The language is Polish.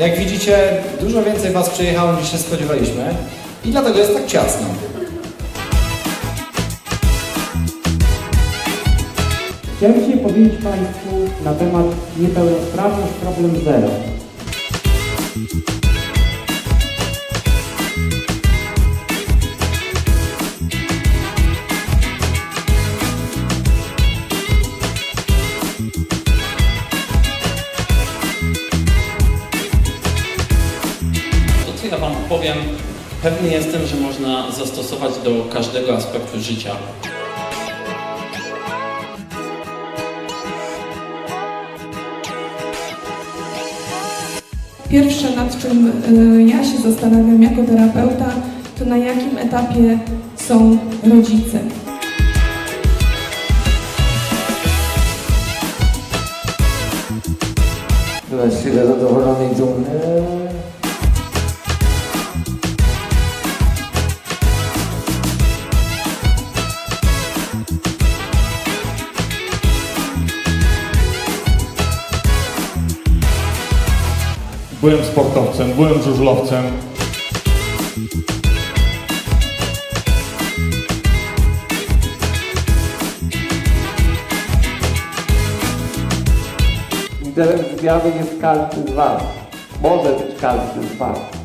Jak widzicie, dużo więcej Was przyjechało niż się spodziewaliśmy i dlatego jest tak ciasno. Chciałem dzisiaj powiedzieć Państwu na temat niepełnosprawność problem zero. Ja Wam powiem, pewny jestem, że można zastosować do każdego aspektu życia. Pierwsze, nad czym y, ja się zastanawiam jako terapeuta, to na jakim etapie są rodzice. Właściwie zadowolony i dumny. Byłem sportowcem, byłem żużlowcem. Liderem zmiany jest z Was. Może być z Was.